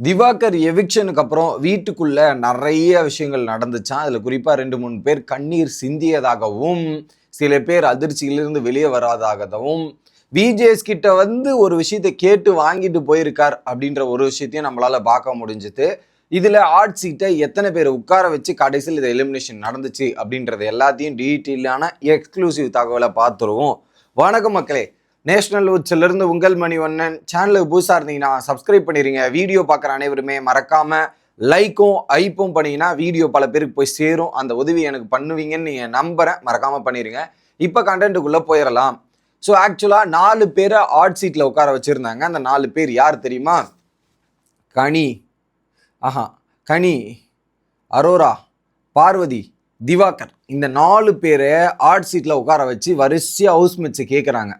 திவாகர் எவிக்ஷனுக்கு அப்புறம் வீட்டுக்குள்ள நிறைய விஷயங்கள் நடந்துச்சான் அதில் குறிப்பாக ரெண்டு மூணு பேர் கண்ணீர் சிந்தியதாகவும் சில பேர் அதிர்ச்சியிலிருந்து வெளியே வராதாகவும் விஜேஎஸ் கிட்ட வந்து ஒரு விஷயத்தை கேட்டு வாங்கிட்டு போயிருக்கார் அப்படின்ற ஒரு விஷயத்தையும் நம்மளால் பார்க்க முடிஞ்சுது. இதில் ஆட் சீட்டை எத்தனை பேர் உட்கார வச்சு கடைசியில் இது எலிமினேஷன் நடந்துச்சு அப்படின்றது எல்லாத்தையும் டீட்டெயிலான எக்ஸ்க்ளூசிவ் தகவலை பார்த்துருவோம். வணக்கம் மக்களே. நேஷனல் உச்சிலிருந்து உங்கள் மணி ஒன்னன் சேனலுக்கு புதுசாக இருந்தீங்கன்னா சப்ஸ்கிரைப் பண்ணிடுங்க வீடியோ பார்க்குற அனைவருமே மறக்காமல் லைக்கும் ஐப்பும் பண்ணிங்கன்னா வீடியோ பல பேருக்கு போய் சேரும். அந்த உதவி எனக்கு பண்ணுவீங்கன்னு நீங்கள் நம்புகிறேன் மறக்காமல் பண்ணிடுங்க இப்போ கண்டென்ட்டுக்குள்ளே போயிடலாம். ஸோ ஆக்சுவலாக நாலு பேரை ஆட் சீட்டில் உட்கார வச்சுருந்தாங்க. அந்த நாலு பேர் யார் தெரியுமா? கனி. ஆஹா கனி அரோரா பார்வதி திவாகர். இந்த நாலு பேரை ஆட் சீட்டில் உட்கார வச்சு வரிசையாக ஹவுஸ் மேட்ச் கேட்குறாங்க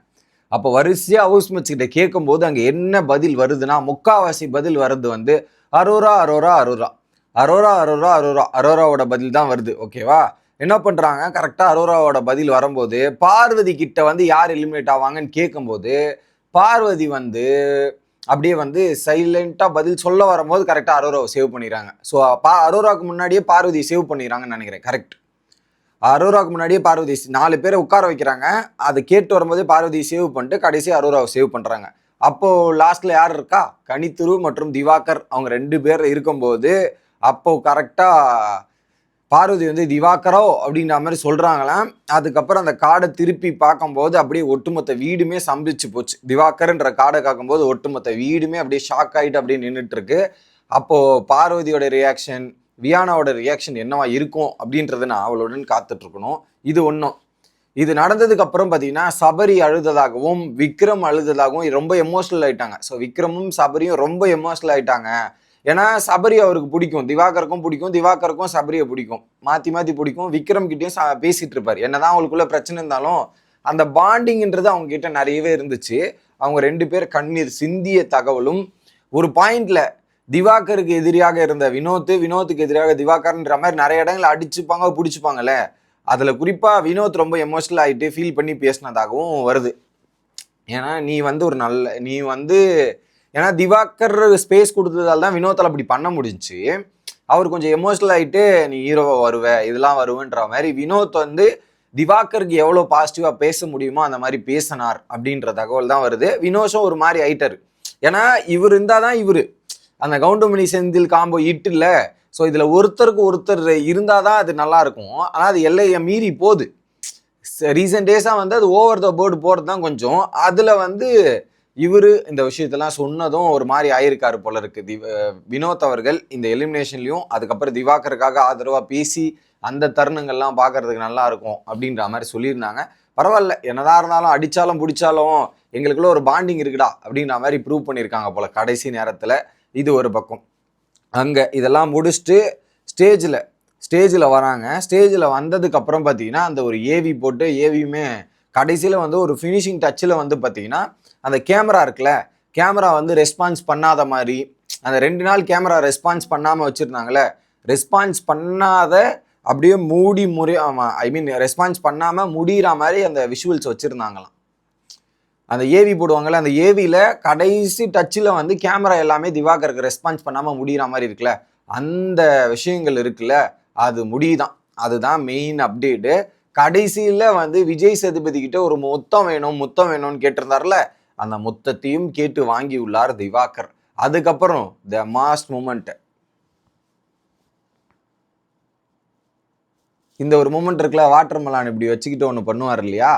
அப்போ வரிசையாக ஹவுஸ் மேட்ச் கேட்கும்போது அங்கே என்ன பதில் வருதுன்னா முக்காவாசி பதில் வர்றது வந்து அரோரா அரோரா அரோரா. அரோரா அரோரா அரோரா. அரோராவோட பதில் தான் வருது ஓகேவா என்ன பண்ணுறாங்க கரெக்டாக அரோராவோட பதில் வரும்போது பார்வதி கிட்ட வந்து யார் எலிமினேட் ஆவாங்கன்னு கேட்கும்போது பார்வதி வந்து அப்படியே வந்து சைலண்ட்டாக பதில் சொல்ல வரும்போது கரெக்டாக அரோராவை சேவ் பண்ணிடுறாங்க. ஸோ பா அரோராவுக்கு முன்னாடியே பார்வதி சேவ் பண்ணிடுறாங்கன்னு நினைக்கிறேன் கரெக்ட் அரோராவுக்கு முன்னாடியே பார்வதி நாலு பேரை உட்கார வைக்கிறாங்க. அதை கேட்டு வரும்போதே பார்வதி சேவ் பண்ணிட்டு கடைசி அரோராவை சேவ் பண்ணுறாங்க அப்போது லாஸ்ட்டில் யார் இருக்கா? கனித்துரு மற்றும் திவாகர். அவங்க ரெண்டு பேர் இருக்கும்போது அப்போது கரெக்டாக பார்வதி வந்து திவாகரோ? அப்படின்ற மாதிரி சொல்கிறாங்களாம் அதுக்கப்புறம் அந்த காடை திருப்பி பார்க்கும்போது அப்படியே ஒட்டுமொத்த வீடுமே சம்பிச்சு போச்சு. திவாகர்ன்ற காடை காக்கும்போது ஒட்டுமொத்த வீடுமே அப்படியே ஷாக் ஆகிட்டு அப்படியே நின்றுட்டுருக்கு அப்போது பார்வதியோட ரியாக்ஷன் வியானாவோட ரியாக்ஷன் என்னவா இருக்கும் அப்படின்றத நான் அவளுடன் காத்துட்ருக்கணும். இது ஒன்றும் இது நடந்ததுக்கு அப்புறம் பார்த்தீங்கன்னா சபரி அழுததாகவும் விக்ரம் அழுததாகவும் ரொம்ப எமோஷனல் ஆயிட்டாங்க. ஸோ விக்ரமும் சபரியும் ரொம்ப எமோஷனல் ஆயிட்டாங்க. ஏன்னா சபரி அவருக்கு பிடிக்கும். திவாகருக்கும் பிடிக்கும். திவாகருக்கும் சபரியை பிடிக்கும். மாற்றி மாற்றி பிடிக்கும். விக்ரம் கிட்டேயும் ச இருப்பார். என்னதான் அவங்களுக்குள்ள பிரச்சனை இருந்தாலும் அந்த பாண்டிங்ன்றது அவங்க கிட்ட நிறையவே இருந்துச்சு. அவங்க ரெண்டு பேர் கண்ணீர் சிந்திய தகவலும் ஒரு பாயிண்ட்ல திவாகருக்கு எதிரியாக இருந்த வினோத் வினோத்துக்கு எதிராக திவாகர்ன்ற மாதிரி நிறைய இடங்களை அடிச்சுப்பாங்க பிடிச்சிப்பாங்கல்ல. அதில் குறிப்பாக வினோத் ரொம்ப எமோஷனல் ஆகிட்டு ஃபீல் பண்ணி பேசினதாகவும் வருது. ஏன்னா நீ வந்து ஒரு நல்ல நீ வந்து ஏன்னா திவாகர் ஸ்பேஸ் கொடுத்ததால் தான் வினோத்தால் அப்படி பண்ண முடிஞ்சுச்சு. அவர் கொஞ்சம் எமோஷனல் ஆகிட்டு நீ ஹீரோவை வருவ இதெல்லாம் வருவேன்ற மாதிரி. வினோத் வந்து திவாகருக்கு எவ்வளோ பாசிட்டிவாக பேச முடியுமோ அந்த மாதிரி பேசினார் அப்படின்ற தகவல் தான் வருது. வினோஷும் ஒரு மாதிரி ஆயிட்டார். ஏன்னா இவர் இருந்தால் தான் இவர். அந்த கவுண்டமணி செந்தில் காம்போ இட்டுல ஸோ இதில் ஒருத்தருக்கு ஒருத்தர் இருந்தால் தான் அது நல்லா இருக்கும் ஆனால் அது எல்லையை மீறி போகுது. ரீசெண்ட் டேஸாக வந்து அது ஓவர் த போர்டு போகிறது தான் கொஞ்சம். அதில் வந்து இவர் இந்த விஷயத்தெல்லாம் சொன்னதும் ஒரு மாதிரி ஆயிருக்காரு போல இருக்கு. தி வினோத் அவர்கள் இந்த எலிமினேஷன்லையும் அதுக்கப்புறம் திவாகருக்காக ஆதரவாக பேசி அந்த தருணங்கள்லாம் பார்க்கறதுக்கு நல்லா இருக்கும் அப்படின்ற மாதிரி சொல்லியிருந்தாங்க. பரவாயில்ல என்னதான் இருந்தாலும் அடித்தாலும் பிடிச்சாலும் எங்களுக்குள்ள ஒரு பாண்டிங் இருக்குடா அப்படின்ற மாதிரி ப்ரூவ் பண்ணியிருக்காங்க போல கடைசி நேரத்தில். இது ஒரு பக்கம். அங்கே இதெல்லாம் முடிச்சுட்டு ஸ்டேஜில் ஸ்டேஜில் வராங்க. ஸ்டேஜில் வந்ததுக்கப்புறம் பார்த்தீங்கன்னா அந்த ஒரு ஏவி போட்டு ஏவியுமே கடைசியில் வந்து ஒரு ஃபினிஷிங் டச்சில் வந்து பார்த்தீங்கன்னா அந்த கேமரா இருக்குல்ல கேமரா வந்து ரெஸ்பான்ஸ் பண்ணாத மாதிரி அந்த ரெண்டு நாள் கேமரா ரெஸ்பான்ஸ் பண்ணாமல் வச்சுருந்தாங்களே ரெஸ்பான்ஸ் பண்ணாத அப்படியே மூடி முறை ஆமாம் ஐ மீன் ரெஸ்பான்ஸ் பண்ணாமல் முடிகிற மாதிரி அந்த விஷுவல்ஸ் வச்சுருந்தாங்களாம். அந்த ஏவி போடுவாங்கல்ல அந்த ஏவியில் கடைசி டச்சில் வந்து கேமரா எல்லாமே திவாகருக்கு ரெஸ்பான்ஸ் பண்ணாமல் முடிகிற மாதிரி இருக்குல்ல? அந்த விஷயங்கள் இருக்குல்ல? அது முடியுதான். அதுதான் மெயின் அப்டேட்டு கடைசியில் வந்து விஜய் சேதுபதி கிட்ட ஒரு மொத்தம் வேணும் முத்தம் வேணும்னு கேட்டிருந்தார்ல? அந்த மொத்தத்தையும் கேட்டு வாங்கி உள்ளார் திவாகர். அதுக்கப்புறம் த மாஸ்ட் மூமெண்ட் இந்த ஒரு மூமெண்ட் இருக்குல்ல வாட்டர் மலான் இப்படி வச்சுக்கிட்டு ஒன்று பண்ணுவார் இல்லையா?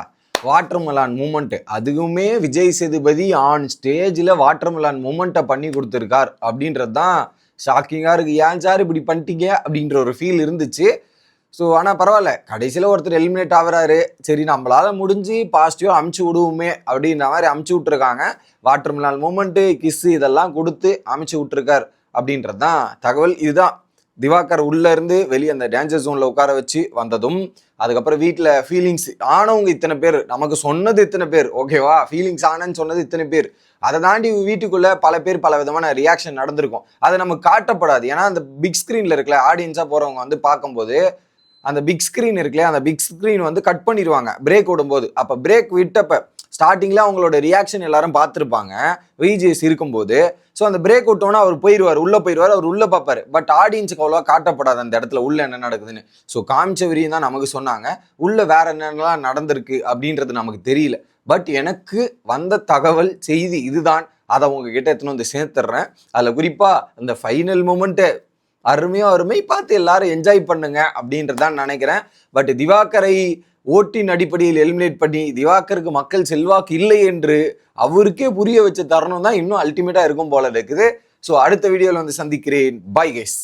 வாட்டர் மலான் மூமெண்ட் அதுவுமே விஜய் சேதுபதி ஆன் ஸ்டேஜில் வாட்டர் மலான் மூமெண்ட்டை பண்ணி கொடுத்துருக்கார். அப்படின்றது தான் ஷாக்கிங்காக இருக்குது ஏன் சார் இப்படி பண்ணிட்டீங்க? அப்படின்ற ஒரு ஃபீல் இருந்துச்சு. ஸோ ஆனால் பரவாயில்ல. கடைசியில் ஒருத்தர் எலிமினேட் ஆகிறாரு. சரி நம்மளால் முடிஞ்சு பாசிட்டிவாக அமுச்சு விடுவோமே அப்படின்ற மாதிரி அமுச்சு விட்ருக்காங்க வாட்டர் மிலான் மூமெண்ட்டு கிஸ்ஸு இதெல்லாம் கொடுத்து அமுச்சு விட்ருக்கார் அப்படின்றது தான் தகவல். இதுதான் திவாகர் உள்ள இருந்து வெளியே அந்த டேஞ்சர் ஜோனில் உட்கார வச்சு வந்ததும் அதுக்கப்புறம் வீட்டில் ஃபீலிங்ஸ் ஆனவங்க இத்தனை பேர். நமக்கு சொன்னது இத்தனை பேர். ஓகேவா ஃபீலிங்ஸ் ஆனன்னு சொன்னது இத்தனை பேர். அதை தாண்டி வீட்டுக்குள்ளே பல பேர் பல விதமான ரியாக்ஷன் நடந்திருக்கும். அது நமக்கு காட்டப்படாது. ஏன்னா அந்த பிக் ஸ்க்ரீனில் இருக்கல ஆடியன்ஸாக போகிறவங்க வந்து பார்க்கும்போது அந்த பிக் ஸ்க்ரீன் இருக்குல்ல அந்த பிக் ஸ்க்ரீன் வந்து கட் பண்ணிடுவாங்க பிரேக் விடும்போது. அப்போ பிரேக் விட்டப்ப ஸ்டார்டிங்கில் அவங்களோட ரியாக்ஷன் எல்லாரும் பார்த்துருப்பாங்க. விஜிஎஸ் இருக்கும்போது. ஸோ அந்த பிரேக் விட்டோன்னா அவர் போயிடுவார் உள்ளே போயிடுவார் அவர் உள்ளே பார்ப்பார். பட் ஆடியன்ஸுக்கு அவ்வளோவா காட்டப்படாது அந்த இடத்துல உள்ளே என்ன நடக்குதுன்னு. ஸோ காமிச்ச விரியும் தான் நமக்கு சொன்னாங்க. உள்ளே வேற என்னென்னலாம் நடந்திருக்கு அப்படின்றது நமக்கு தெரியல. பட் எனக்கு வந்த தகவல் செய்தி இதுதான். அதை உங்ககிட்ட எடுத்துன்னு வந்து சேர்த்துட்றேன். அதில் குறிப்பாக அந்த ஃபைனல் மூமெண்ட்டு அருமையாக அருமை பார்த்து எல்லாரும் என்ஜாய் பண்ணுங்க அப்படின்றதான் நினைக்கிறேன். பட் திவாகரை ஓட்டின் அடிப்படையில் எலிமினேட் பண்ணி திவாகருக்கு மக்கள் செல்வாக்கு இல்லை என்று அவருக்கே புரிய வச்ச தருணம் தான் இன்னும் அல்டிமேட்டாக இருக்கும் போல இருக்குது. ஸோ அடுத்த வீடியோவில் வந்து சந்திக்கிறேன். Bye guys